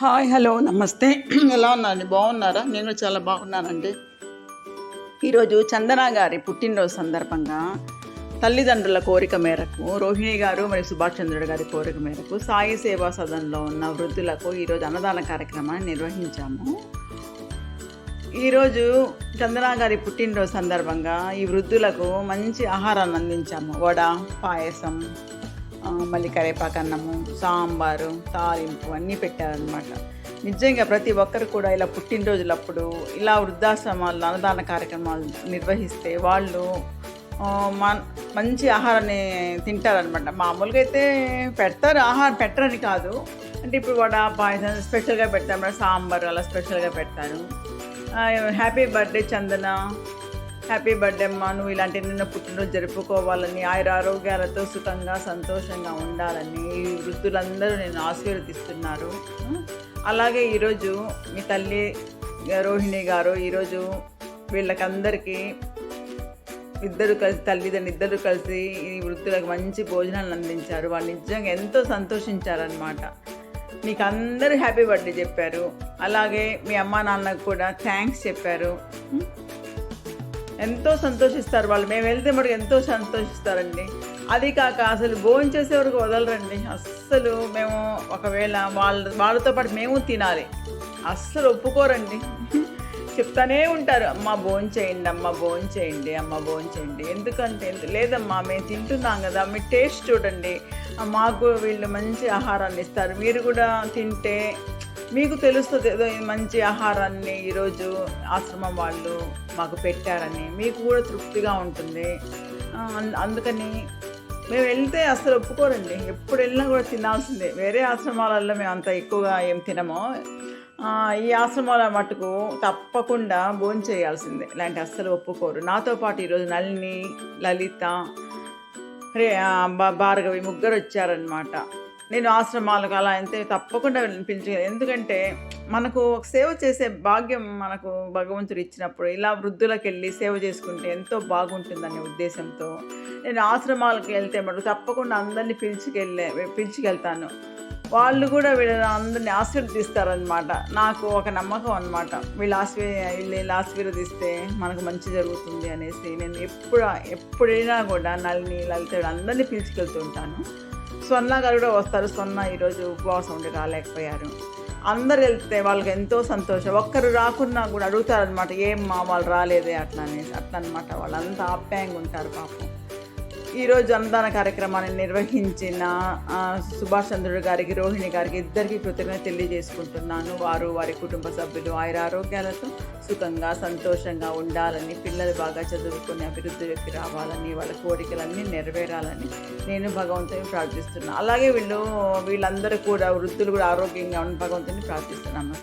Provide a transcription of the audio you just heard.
Hi hello నమస్తే. ఎలా ఉన్నారండి? బాగున్నారా? నేను చాలా బాగున్నానండి. ఈరోజు చందన గారి పుట్టినరోజు సందర్భంగా తల్లిదండ్రుల కోరిక మేరకు రోహిణి గారు మరియు సుభాష్ చంద్రుడు గారి కోరిక మేరకు సాయి సేవా సదన్లో ఉన్న వృద్ధులకు ఈరోజు అన్నదాన కార్యక్రమాన్ని నిర్వహించాము. ఈరోజు చందన గారి పుట్టినరోజు సందర్భంగా ఈ వృద్ధులకు మంచి ఆహారాన్ని అందించాము. వడ పాయసం మళ్ళీ కరేపాకు అన్నము సాంబారు తాలింపు అన్నీ పెట్టారనమాట నిజంగా ప్రతి ఒక్కరు కూడా ఇలా పుట్టినరోజులప్పుడు ఇలా వృద్ధాశ్రమాలు అన్నదాన కార్యక్రమాలు నిర్వహిస్తే వాళ్ళు మంచి ఆహారాన్ని తింటారనమాట మామూలుగా అయితే పెడతారు ఆహారం పెట్టరని కాదు. అంటే ఇప్పుడు వడ పాయసం స్పెషల్గా పెడతారు సాంబార్ అలా స్పెషల్గా పెడతారు. Happy birthday Chandana happy birthday అమ్మా. నువ్వు ఇలాంటి నిన్న పుట్టినరోజు జరుపుకోవాలని ఆయుర ఆరోగ్యాలతో సుఖంగా సంతోషంగా ఉండాలని ఈ వృద్ధులందరూ నేను ఆశీర్వదిస్తున్నారు. అలాగే ఈరోజు మీ తల్లి రోహిణి గారు ఈరోజు వీళ్ళకందరికీ ఇద్దరు కలిసి తల్లిదండ్రులు ఇద్దరు కలిసి ఈ వృద్ధులకు మంచి భోజనాలు అందించారు. వాళ్ళు నిజంగా ఎంతో సంతోషించారనమాట మీకు అందరూ హ్యాపీ బర్త్డే చెప్పారు. అలాగే మీ అమ్మా నాన్నకు కూడా థ్యాంక్స్ చెప్పారు. ఎంతో సంతోషిస్తారు వాళ్ళు. మేము వెళ్తే మనకు ఎంతో సంతోషిస్తారండి. అది కాక అసలు భోజనం చేసే వరకు వదలరండి. అస్సలు మేము ఒకవేళ వాళ్ళ వాళ్ళతో పాటు మేము తినాలి. అస్సలు ఒప్పుకోరండి. చెప్తానే ఉంటారు. అమ్మ భోజనం చేయండి అమ్మ భోజనం చేయండి అమ్మ భోజనం చేయండి. ఎందుకంటే లేదమ్మా మేము తింటున్నాం కదా. మీ టేస్ట్ చూడండి. మాకు వీళ్ళు మంచి ఆహారాన్ని ఇస్తారు. మీరు కూడా తింటే మీకు తెలుస్తుంది ఏదో మంచి ఆహారాన్ని ఈరోజు ఆశ్రమం వాళ్ళు మాకు పెట్టారని. మీకు కూడా తృప్తిగా ఉంటుంది. అం- అందుకని మేము వెళ్తే అసలు ఒప్పుకోరండి. ఎప్పుడు వెళ్ళినా కూడా తినాల్సిందే. వేరే ఆశ్రమాలలో మేము అంత ఎక్కువగా ఏం తినము. ఈ ఆశ్రమాల మటుకు తప్పకుండా భోజనం చేయాల్సిందే. ఇలాంటి అస్సలు ఒప్పుకోరు. నాతో పాటు ఈరోజు నళిని లలిత రే భార్గవి ముగ్గురు వచ్చారనమాట నేను ఆశ్రమాలకు అలా అయితే తప్పకుండా వీళ్ళని పిలిచి ఎందుకంటే మనకు ఒక సేవ చేసే భాగ్యం మనకు భగవంతుడు ఇచ్చినప్పుడు ఇలా వృద్ధులకు వెళ్ళి సేవ చేసుకుంటే ఎంతో బాగుంటుందనే ఉద్దేశంతో నేను ఆశ్రమాలకు వెళ్తే మటుకు తప్పకుండా అందరినీ పిలిచికెళ్ళే పిలిచికెళ్తాను. వాళ్ళు కూడా వీళ్ళని అందరినీ ఆశీర్వదిస్తారనమాట నాకు ఒక నమ్మకం అనమాట వీళ్ళు ఆశీర్ వీళ్ళు వీళ్ళు ఆశీర్వదిస్తే మనకు మంచి జరుగుతుంది అనేసి నేను ఎప్పుడు ఎప్పుడైనా కూడా నల్ని లలిత అందరినీ పిలుచుకెళ్తుంటాను స్వర్ణ గారు కూడా వస్తారు. స్వర్ణ ఈరోజు ఉపవాసం ఉండి రాలేకపోయారు. అందరు వెళ్తే వాళ్ళకి ఎంతో సంతోషం. ఒక్కరు రాకున్నా కూడా అడుగుతారు అనమాట ఏం మా వాళ్ళు రాలేదే అట్లా అనేసి. అట్లా అనమాట వాళ్ళంతా ఆప్యాయంగా ఉంటారు పాపం. ఈరోజు అన్నదాన కార్యక్రమాన్ని నిర్వహించిన సుభాష్ చంద్రుడు గారికి రోహిణి గారికి ఇద్దరికి కృతజ్ఞత తెలియజేసుకుంటున్నాను. వారు వారి కుటుంబ సభ్యులు ఆయన ఆరోగ్యాలతో సుఖంగా సంతోషంగా ఉండాలని పిల్లలు బాగా చదువుకుని అభివృద్ధిలోకి రావాలని వాళ్ళ కోరికలన్నీ నెరవేరాలని నేను భగవంతుని ప్రార్థిస్తున్నాను అలాగే వీళ్ళు వీళ్ళందరూ కూడా వృద్ధులు కూడా ఆరోగ్యంగా ఉన్న భగవంతుని ప్రార్థిస్తున్నాను.